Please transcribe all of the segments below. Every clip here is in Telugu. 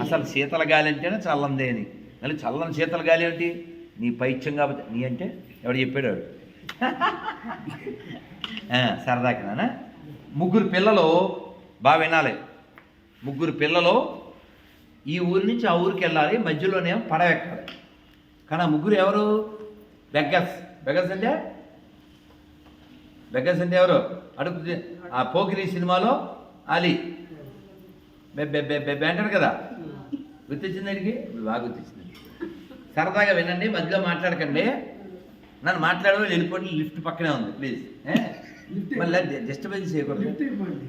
అసలు శీతల గాలి అంటేనే చల్లందే అని. మళ్ళీ చల్లని శీతల గాలి ఏమిటి? నీ పైత్యం కాబట్టి నీ అంటే ఎవడు చెప్పాడు వాడు? సరదాకినా ముగ్గురు పిల్లలు బాగా వినాలి. ముగ్గురు పిల్లలు ఈ ఊరి నుంచి ఆ ఊరికి వెళ్ళాలి మధ్యలోనే పడవ ఎక్కాలి. కానీ ఆ ముగ్గురు ఎవరు? బెగ్గస్. బెగ్గస్ అంటే? బెగ్గస్ అంటే ఎవరు? అడుగు ఆ పోకిరి సినిమాలో అలీ. అంటాడు కదా. గుర్తొచ్చింది అడిగి బాగా గుర్తొచ్చింది. సరదాగా వినండి మధ్యలో మాట్లాడకండి. నన్ను మాట్లాడడం వెళ్ళిపోండి లిఫ్ట్ పక్కనే ఉంది ప్లీజ్. మళ్ళీ డిస్టర్బెన్స్ చేయకూడదు.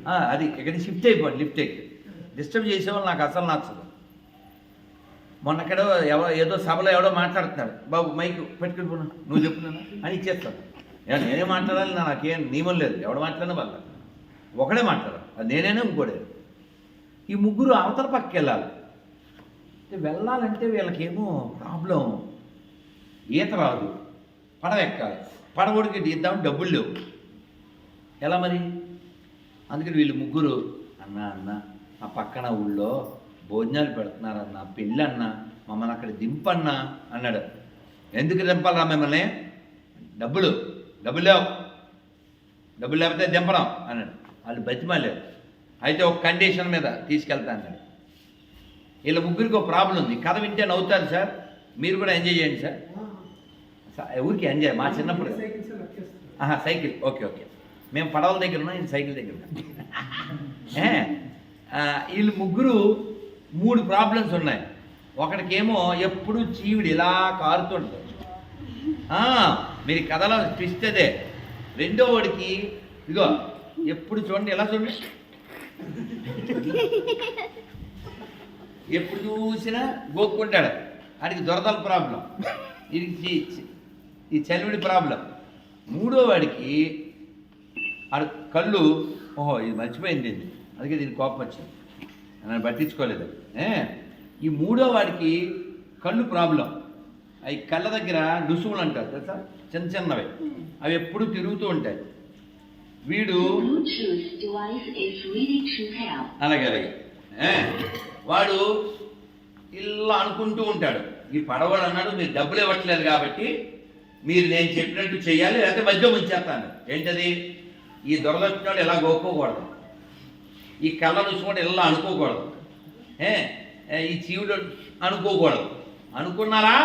అది ఇక్కడ షిఫ్ట్ అయిపోండి లిఫ్ట్ ఎక్కి డిస్టర్బ్ చేసేవాళ్ళు నాకు అసలు నచ్చదు. మొన్న ఎక్కడో ఎవరో ఏదో సభలో ఎవడో మాట్లాడుతున్నాడు బాబు మైక్ పెట్టుకుని పోను. నువ్వు చెప్తున్నాను అని ఇచ్చేస్తాను. నేనే మాట్లాడాలి నాకేం నియమం లేదు. ఎవడు మాట్లాడినా వాళ్ళ ఒకడే మాట్లాడాలి. అది నేనేనే ఇంకోడే. ఈ ముగ్గురు అవతల పక్కకి వెళ్ళాలి అంటే వెళ్ళాలంటే వీళ్ళకేమో ప్రాబ్లం ఈత రాదు. పడవ ఎక్కాలి పడవడికి ఇద్దాం డబ్బులు లేవు. ఎలా మరి? అందుకని వీళ్ళు ముగ్గురు అన్న అన్న ఆ పక్కన ఊళ్ళో భోజనాలు పెడుతున్నారన్న పెళ్ళి అన్న మమ్మల్ని అక్కడ దింపన్నా అన్నాడు. ఎందుకు దింపాలా మిమ్మల్ని? డబ్బులు డబ్బులు లేవు. డబ్బులు లేకపోతే దింపడం అన్నాడు. వాళ్ళు బతిమాలేరు. అయితే ఒక కండిషన్ మీద తీసుకెళ్తా అన్నాడు వీళ్ళ ముగ్గురికి ఒక ప్రాబ్లం ఉంది. కథ వింటే నవ్వుతారు సార్. మీరు కూడా ఎంజాయ్ చేయండి సార్. ఊరికి ఎంజాయ్ మా చిన్నప్పుడు. Cycle okay okay. మేము పడవల దగ్గర ఉన్నాం ఈయన సైకిల్ దగ్గర వీళ్ళు ముగ్గురు మూడు ప్రాబ్లమ్స్ ఉన్నాయి. ఒకడికేమో ఎప్పుడు చీవిడి ఇలా కారుతుంటుంది మీరు కథలో ట్విస్ట్ అదే. రెండో వాడికి ఇదిగో ఎప్పుడు చూడండి ఎలా చూడండి? ఎప్పుడు చూసినా గోక్కుంటాడు. ఆడికి దొరదల ప్రాబ్లం. ఇది ఈ చలివిడి ప్రాబ్లం. మూడో వాడికి ఆడు కళ్ళు ఓహో ఇది మర్చిపోయింది అందుకే దీనికి కోపం వచ్చింది. నన్ను పట్టించుకోలేదు. ఈ మూడో వాడికి కళ్ళు ప్రాబ్లం. అవి కళ్ళ దగ్గర రుసుములు అంటారు తెలుసా? చిన్న చిన్నవి. అవి ఎప్పుడు తిరుగుతూ ఉంటాయి. వీడు. అలాగే అలాగే. వాడు ఇలా అనుకుంటూ ఉంటాడు. ఈ పడవడు అన్నాడు మీరు డబ్బులు ఇవ్వట్లేదు కాబట్టి మీరు నేను చెప్పినట్టు చేయాలి లేకపోతే మధ్య ముంచేస్తాను. ఏంటది? ఈ దొరదొచ్చినాడు ఇలా గోక్కోకూడదు ఈ కళ్ళ చూసుకోండి ఇలా అనుకోకూడదు. ఏ ఏ, ఈ చీవుడు అనుకోకూడదు. అనుకున్నారా?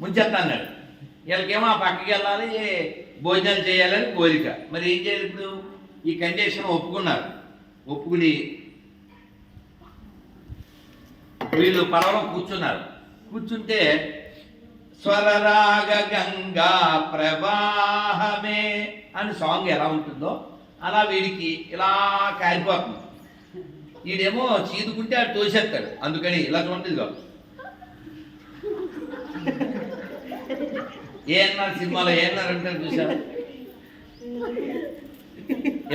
ముంచేస్తా అన్నాడు. వీళ్ళకేమో ఆ పక్కకి వెళ్ళాలి భోజనాలు చేయాలని కోరిక. మరి ఏం చేయాలి ఇప్పుడు? ఈ కండిషన్ ఒప్పుకున్నారు. ఒప్పుకుని వీళ్ళు పడవలో కూర్చున్నారు. కూర్చుంటే స్వరరాగ గంగా ప్రవాహమే అని సాంగ్ ఎలా ఉంటుందో అలా వీడికి ఇలా కారిపోతుంది. వీడేమో చీదుకుంటే అటు తోసేస్తాడు. అందుకని ఇలా చూడండి ఏఎన్ఆర్ సినిమాలో ఏఎన్ఆర్ అంటే చూశారు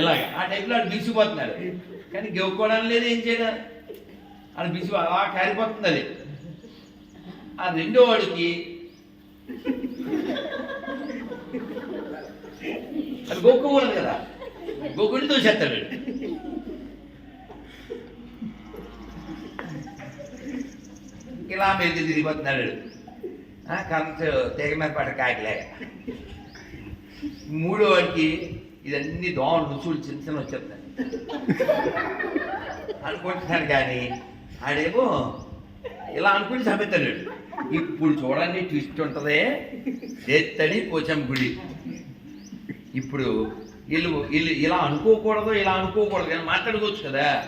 ఇలాగ. ఆ టైంలో ఆడు బిసిపోతున్నాడు. కానీ గెవ్వుకోవడం లేదు ఏం చేయడం? అది బిసి అలా కారిపోతుంది అది. ఆ రెండో వాడికి అది గొక్కకూడదు కదా. గొక్కుని తోసేస్తాడు ఇలా మీద తిరిగిపోతున్నాడు వీడు. ఆ, కరెంట్ మీద పడ్డ కాయకలేక మూడో వాడికి ఇదన్నీ దోమలు రుచులు చిన్న చిన్న వచ్చేస్తాయి. అనుకుంటున్నాడు కానీ ఆడేమో ఇలా అనుకుని చంపుతాడు ఇప్పుడు చూడండి ట్విస్ట్ ఉంటుందే. చేత్తడి పోచం గుడి. ఇప్పుడు వీళ్ళు వీళ్ళు ఇలా అనుకోకూడదు ఇలా అనుకోకూడదు కానీ మాట్లాడుకోవచ్చు కదా.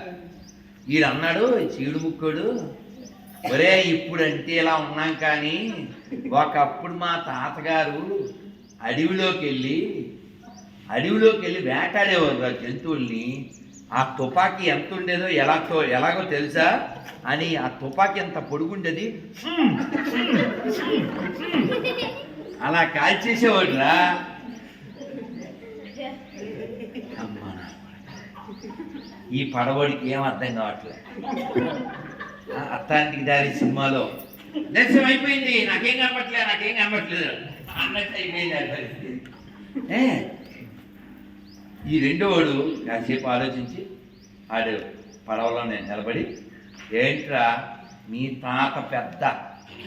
వీడు అన్నాడు చీడు ముక్కోడు ఒరే ఇప్పుడంటే ఇలా ఉన్నాం కానీ ఒకప్పుడు మా తాతగారు అడవిలోకి వెళ్ళి అడవిలోకి వెళ్ళి వేటాడేవారు ఆ జంతువుల్ని. ఆ తుపాకీ ఎంత ఉండేదో ఎలా ఎలాగో తెలుసా? అని ఆ తుపాకీ ఎంత పొడుగుండేది? అలా కాల్చేసేవాడు రా ఈ పడవడికి ఏం అర్థం కావట్లేదు. ఆ దారి సినిమాలో. దర్శనం అయిపోయింది. నాకేం కనపట్లేదు నాకేం కనపట్లేదు అన్నట్టు అయిపోయింది ఆ పరిస్థితి. ఈ రెండో వాడు కాసేపు ఆలోచించి ఆడు పడవలో నేను నిలబడి ఏంట్రా మీ తాత పెద్ద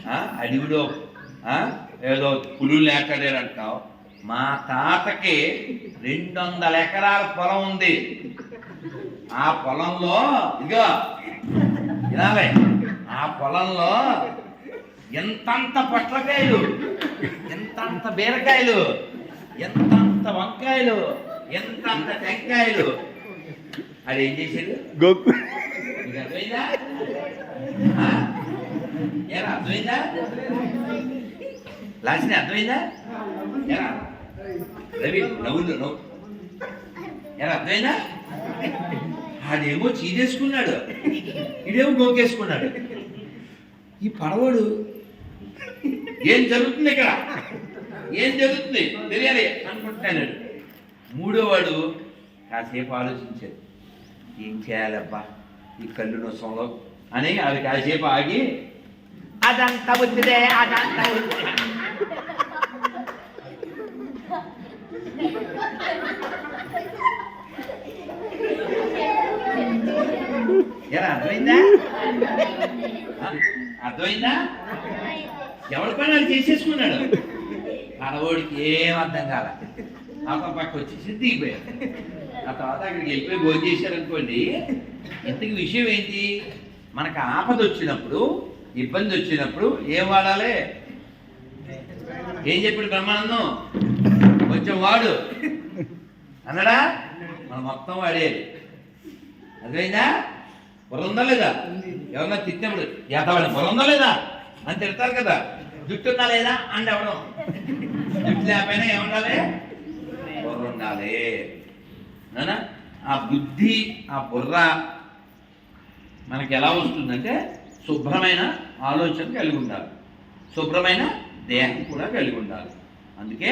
ఆ, అడవిలో ఆ, ఏదో పులులు లేకలేరంటావు మా తాతకి రెండు వందల ఎకరాల పొలం ఉంది. ఆ పొలంలో ఇదిగో వినాలే ఆ పొలంలో ఎంతంత పొట్లకాయలు ఎంతంత బీరకాయలు ఎంతంత వంకాయలు ఎంతంత టెంకాయలు. అది ఏం చేశాడు గోకు మీకు అర్థమైందా? ఏరా అర్థమైందా? ఏరా రవి నవ్వులు నవ్వు. ఏరా అర్థమైందా? అదేమో చీరేసుకున్నాడు ఇదేమో గోకేసుకున్నాడు. ఈ పడవడు ఏం జరుగుతుంది ఇక్కడ? ఏం జరుగుతుంది? తెలియాలి అనుకుంటున్నాడు. మూడోవాడు కాసేపు ఆలోచించాడు. ఏం చేయాలబ్బా? ఈ కళ్ళు నొసంలో అని అది కాసేపు ఆగి అదంతా వచ్చిదే అదంతా వచ్చిదే ఎలా అర్థమైందా? అర్థమైందా? ఎవరి పని చేసేసుకున్నాడు? ఆడవాడికి ఏం అర్థం కాల. అతను పక్క వచ్చేసి దిగిపోయాడు. ఆ తర్వాత అక్కడికి వెళ్ళిపోయి భోజనం చేశారనుకోండి ఇంతకు విషయం ఏంటి? మనకు ఆపద వచ్చినప్పుడు ఇబ్బంది వచ్చినప్పుడు ఏం వాడాలి? ఏం చెప్పాడు బ్రహ్మానందం? కొంచెం వాడు. అన్నడా? మనం మొత్తం వాడేది అర్థమైందా? బుర్ర ఉందా లేదా ఎవరన్నా తిట్టినప్పుడు ఎదవని బుర్ర ఉందా లేదా అని తిడతారు కదా. జుట్టు ఉందా లేదా? అని ఎవడం జుట్టు లేకపోయినా ఏముండాలి? బుర్ర ఉండాలి ఆ బుద్ధి ఆ బుర్ర మనకి ఎలా వస్తుందంటే శుభ్రమైన ఆలోచన కలిగి ఉండాలి. శుభ్రమైన దేహం కూడా కలిగి ఉండాలి. అందుకే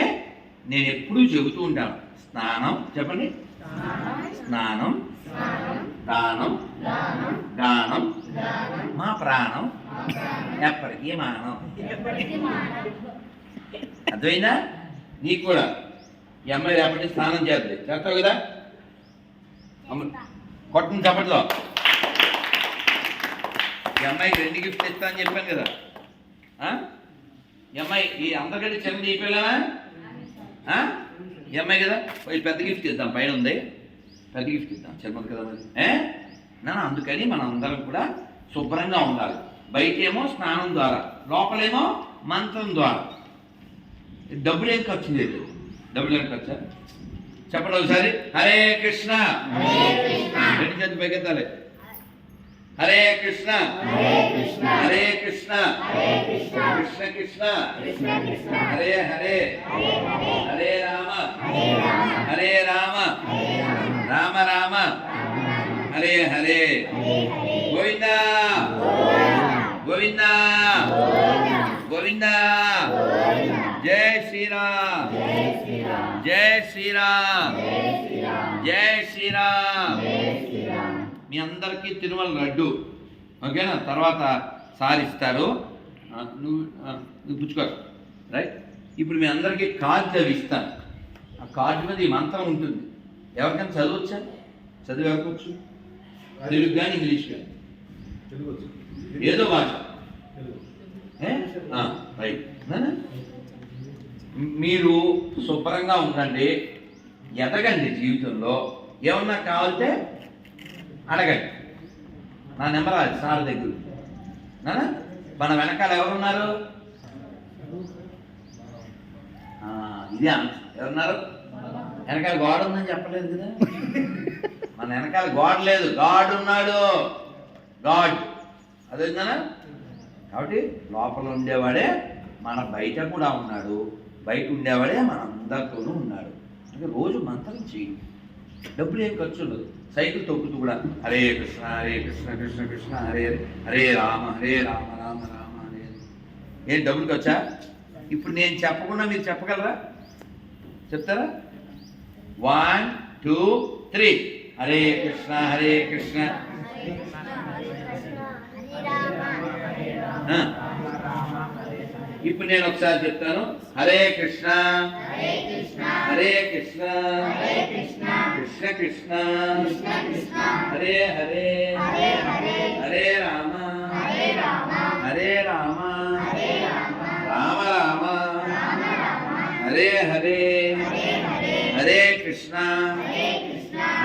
నేను ఎప్పుడూ చెబుతూ ఉంటాను స్నానం చెప్పండి. స్నానం. దానం గానం మా ప్రాణం ఎప్పటికీ మానం. అర్థమైందా? నీకు కూడా. ఈ అమ్మాయి రేపటి స్నానం చేద్ది. చేస్తావు కదా? కొట్టను చప్పట్లో. ఈ అమ్మాయికి రెండు గిఫ్ట్ ఇస్తా అని చెప్పాను కదా. ఆ? ఈ అమ్మాయి ఈ అందరికంటే చిన్నది ఈ పిల్లనా? ఆ? ఈ అమ్మాయి కదా? పెద్ద గిఫ్ట్ ఇద్దాం. పైన ఉంది. గిఫ్ట్ ఇద్దాం చిన్నది కదా మరి. ఏ? నా అందుకని మనం అందరం కూడా శుభ్రంగా ఉండాలి. బయటేమో స్నానం ద్వారా లోపలేమో మంత్రం ద్వారా. డబ్బులు ఏం ఖర్చు లేదు డబ్బులు ఏం ఖర్చు? చెప్పండి ఒకసారి. హరే కృష్ణ. రెండు చేతులు పైకెత్తాలి. హరే కృష్ణ. హరే కృష్ణ. కృష్ణ. కృష్ణ. హరే హరే. హరే రామ. హరే రామ. రామ రామ. హరే హరే. గోవింద. గోవింద. గోవింద. జై శ్రీరామ్. జై శ్రీరామ్. జై శ్రీరామ్. మీ అందరికీ తిరుమల లడ్డు. ఓకేనా? తర్వాత సారిస్తారు ఇస్తారు. నువ్వు నువ్వు పుచ్చుకో. రైట్? ఇప్పుడు మీ అందరికీ కార్డు అవి ఇస్తాను ఆ కార్డు మీద ఈ మంత్రం ఉంటుంది. ఎవరికైనా చదవచ్చా? చదివి ఎవరికొచ్చు తెలుగు కానీ ఇంగ్లీష్ కానీ? ఏదో భాష. రైట్? మీరు శుభ్రంగా ఉండండి ఎదగండి జీవితంలో. ఏమన్నా కావాలంటే అడగండి. నా నెంబర్ అది సార్ దగ్గర. మన వెనకాల ఎవరున్నారు? ఇదే. ఎవరున్నారు? వెనకాల గోడ ఉందని చెప్పలేదు కదా. మన వెనకాల గోడ లేదు. గాడ్ ఉన్నాడు. గాడ్. అదేందనా కాబట్టి లోపల ఉండేవాడే మన బయట కూడా ఉన్నాడు. బయట ఉండేవాడే మన అందరితోనూ ఉన్నాడు. అంటే రోజు మంత్రం చేయండి డబ్బులు ఏం ఖర్చు ఉండదు. సైకిల్ తొక్కుతూ కూడా హరే కృష్ణ హరే కృష్ణ కృష్ణ కృష్ణ హరే హరే, రామ హరే రామ రామ రామ హరే. ఏం డబ్బులు ఖర్చా? ఇప్పుడు నేను చెప్పకుండా మీరు చెప్పగలరా? చెప్తారా? One two three Hare Krishna Hare Krishna. ఇప్పుడు నేను ఒకసారి చెప్తాను. హరే కృష్ణ హరే కృష్ణ కృష్ణ కృష్ణ హరే హరే హరే రామ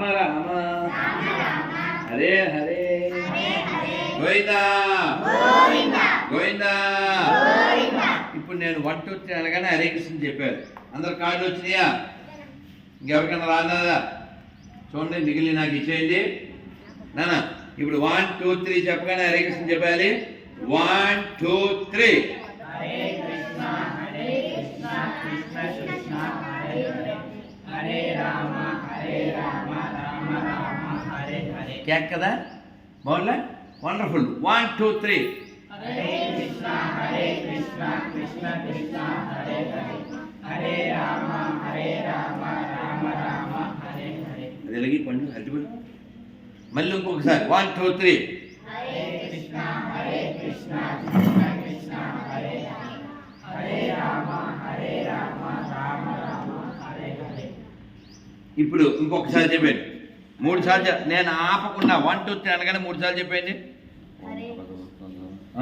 రామ రామ. హరే హరే. గోవిందా. గోవిందా. ఇప్పుడు నేను వన్ టూ త్రీ అనగానే హరే కృష్ణ చెప్పారు. అందరు కార్డు వచ్చినాయా? ఇంకెవరికైనా రాదా చూడండి మిగిలిన నాకు ఇచ్చేయండి. నాన్న ఇప్పుడు వన్ టూ త్రీ చెప్పగానే హరే కృష్ణ చెప్పాలి. One two three. Hare Rama. Hare Rama Rama Rama Hare Hare క్యాక్ కదా బాగుందా wonderful one two three Hare Krishna Hare Krishna Krishna Krishna Hare Hare Hare Rama Hare Rama Rama Rama Hare Hare అది ఎలాగి పండు అరటిపండు మళ్ళీ ఇంకొకసారి one two three Hare Krishna Hare Krishna Krishna ఇప్పుడు ఇంకొకసారి చెప్పండి మూడు సార్లు నేను ఆపకుండా వన్ టూ త్రీ అనగానే మూడు సార్లు చెప్పండి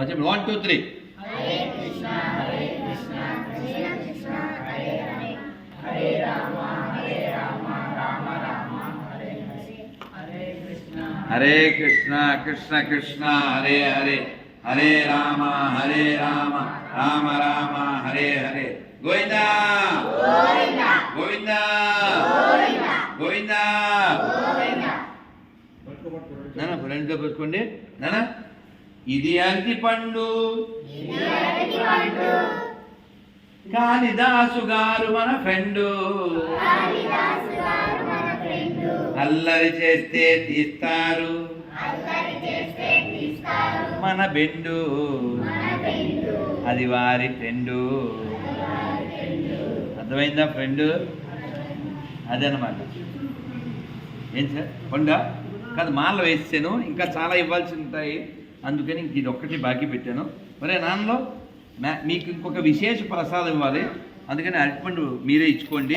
చెప్పండి. One two three Hare Krishna Hare Krishna Krishna Krishna Hare Hare. Hare Rama Hare Rama Rama Rama Hare Hare. Hare Krishna. Hare Krishna Krishna Krishna Hare Hare. Hare Rama Hare Rama Rama Rama Hare Hare. Govinda! Govinda! Govinda. నాన్న పెట్టుకోండి. నాన్న ఇది అరటి పండు. కాళిదాసు గారు మన ఫ్రెండు. అల్లరి చేస్తే తీస్తారు. మన బెండు. అది వారి ఫ్రెండు. అర్థమైందా ఫ్రెండ్? అదనమాట. ఏం సార్? కొండ? కాదు మాల వేసాను ఇంకా చాలా ఇవ్వాల్సి ఉంటాయి అందుకని ఇంక ఇది ఒక్కటి బాకీ పెట్టాను. మరే నాన్నలో మీకు ఇంకొక విశేష ప్రసాదం ఇవ్వాలి. అందుకని అరటిపండు మీరే ఇచ్చుకోండి.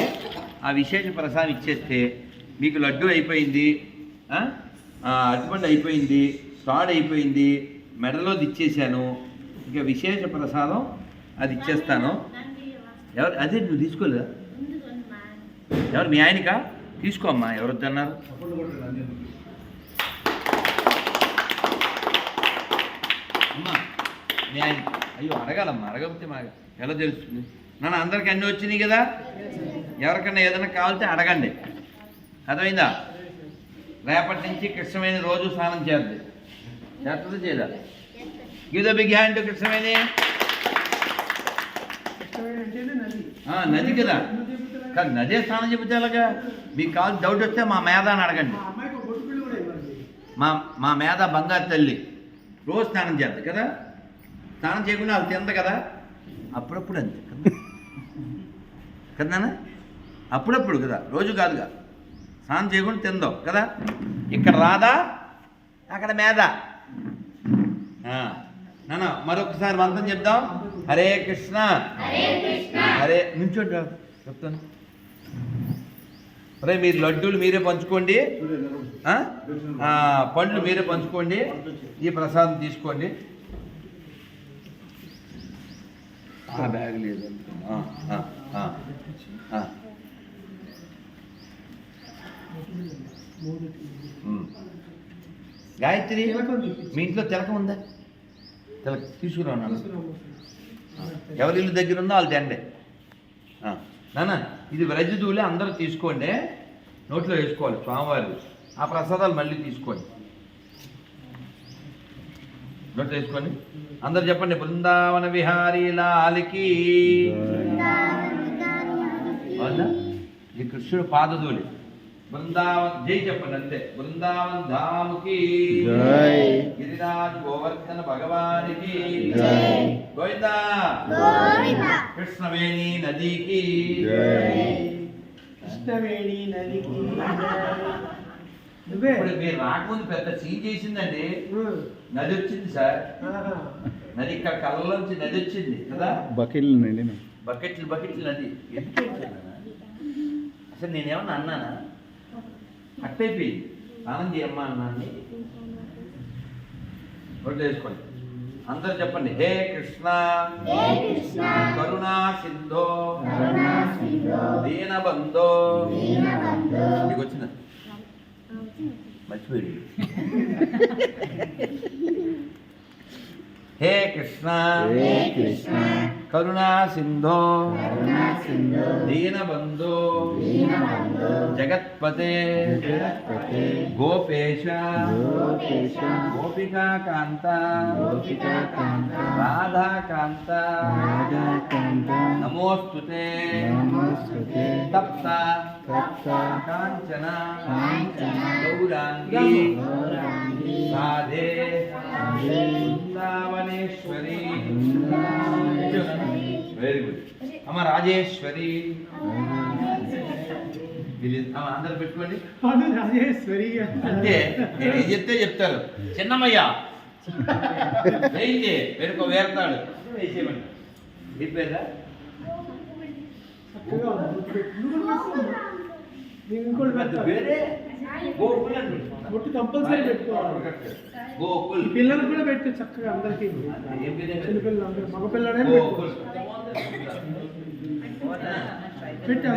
ఆ విశేష ప్రసాదం ఇచ్చేస్తే మీకు లడ్డు అయిపోయింది. ఆ? అరటిపండు అయిపోయింది. తాడు అయిపోయింది. మెడలోది ఇచ్చేసాను ఇంకా విశేష ప్రసాదం అది ఇచ్చేస్తాను. ఎవరు? అదే నువ్వు తీసుకోలేదా? ఎవరు మీ ఆయనకా? తీసుకో అమ్మా ఎవరు వద్దన్నారు అమ్మా మీ ఆయన అయ్యో అడగాలమ్మా అడగకపోతే మా ఎలా తెలుస్తుంది? నాన్న అందరికి అన్నీ వచ్చినాయి కదా? ఎవరికన్నా ఏదైనా కావాలితే అడగండి. అర్థమైందా? రేపటి నుంచి కృష్ణమైన రోజు స్నానం చేద్ది. చేస్తుంది చేయదా? Give the big hand Krishnaveni. ఆ, నది కదా. కాదు నదే స్నానం చెబితే ఎలాగా? మీకు కావాలి డౌట్ వస్తే మా మేధ అని అడగండి. మా మా మేధ బంగారు తల్లి. రోజు స్నానం చేద్ది కదా? స్నానం చేయకుండా అది తింద కదా? అప్పుడప్పుడు అంతే కదా? కదా? అప్పుడప్పుడు కదా? రోజు కాదుగా స్నానం చేయకుండా తిందాం కదా? ఇక్కడ రాదా అక్కడ మేధ. ఆ, నాన్న మరొకసారి మంత్రం చెప్దాం. హరే కృష్ణ. హరే నుంచోండి చెప్తాను. అరే మీరు లడ్డూలు మీరే పంచుకోండి. ఆ? ఆ, పండ్లు మీరే పంచుకోండి. ఈ ప్రసాదం తీసుకోండి. ఆ బ్యాగ్ లేదు. ఆ, ఆ, ఆ, ఆ. ఉమ్. గాయత్రి మీ ఇంట్లో తిలకం ఉందా? తిలక తీసుకురా నాన్న ఎవరి ఇల్లు దగ్గర ఉందో వాళ్ళు తెండి ఆ, నాన్న ఇది వ్రజదూలే అందరూ తీసుకోండి. నోట్లో వేసుకోవాలి స్వామివారు. ఆ ప్రసాదాలు మళ్ళీ తీసుకోండి. నోట్ వేసుకొని అందరు చెప్పండి బృందావన విహారీ లాలికి. అవునా? ఈ కృష్ణుడు పాదధూళి బృందావన్ జై చెప్పండి అంతే బృందావన్ ధాముకి జై. గిరిరాజ్ గోవర్ధన భగవానికి జై. గోవిందా కృష్ణవేణి నదికి జై. కృష్ణవేణి నదికి నువ్వే ఇప్పుడు మీరు రాకముందు పెద్ద సీన్ చేసిందండి. నది వచ్చింది సార్. నది ఇక్కడ కళ్ళలోంచి నది వచ్చింది కదా బకెట్లు బకెట్లు బకెట్లు నది? అసలు నేనేమన్నా అన్నానా అట్టయిపోయింది. స్నానం చేయమ్మా అన్నాన్ని. వేసుకోండి అందరు చెప్పండి హే కృష్ణ కరుణా సింధో దీనబంధో. వచ్చిందా? మర్చిపోయి హే కృష్ణ. హే కృష్ణ. కరుణా సింధో. దీనబంధో. జగత్పతే. గోపేశ. గోపికాకాంత. రాధాకాంత. నమస్తుతే. తప్త. కాంచన. గౌరాంగి. వెరీ గుడ్ అమ్మ రాజేశ్వరి। అందరు పెట్టుకోండి. రాజేశ్వరి అంటే నేను చెప్తే చెప్తారు. చిన్నమయ్య వేరతాడు. వేసేయమండి మీ ఇంకోటి పెద్ద గోకుల్. బొట్టు కంపల్సరీ పెట్టుకోవాలి. గోకుల్. పిల్లలు కూడా పెట్టు చక్కగా అందరికి. ఏం పేరు చిన్న పిల్లలు అందరూ మగ పిల్లడే గోకుల్ పెట్టి.